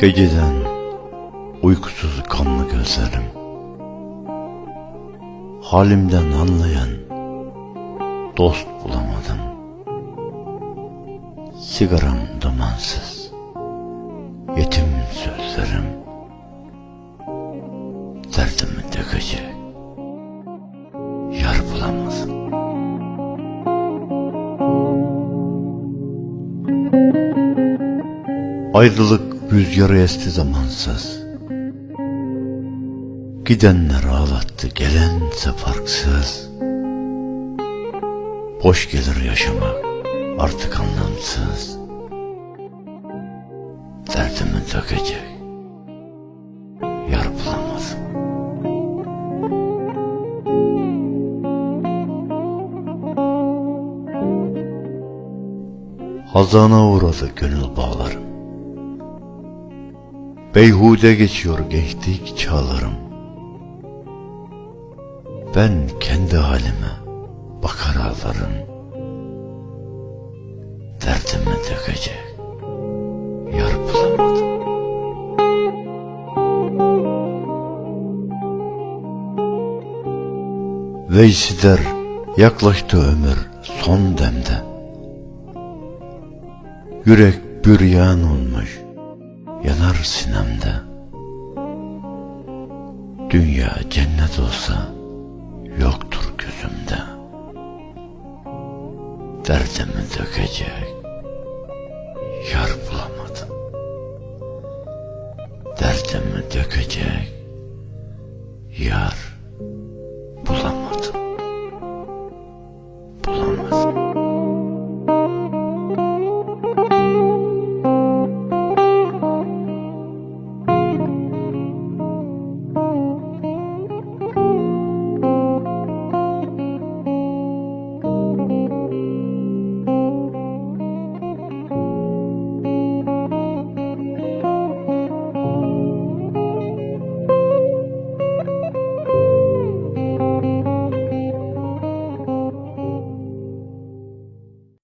Geceden uykusuz kanlı gözlerim Halimden anlayan dost bulamadım. Sigaram dumansız Yetim sözlerim Derdimi dökecek Yar bulamadım. Ayrılık rüzgarı esti zamansız. Gidenler ağlattı gelense farksız. Boş gelir yaşamak artık anlamsız. Derdimi dökecek Yar bulamadım. Hazana uğradı gönül bağlarım Beyhude geçiyor gençlik çağlarım. Ben kendi halime bakar ağlarım. Derdimi dökecek Yar bulamadım. Veysi der yaklaştı ömür son demde. Yürek büryan olmuş yanar sinemde. Dünya cennet olsa yoktur gözümde. Derdimi dökecek yar bulamadım. Derdimi dökecek yar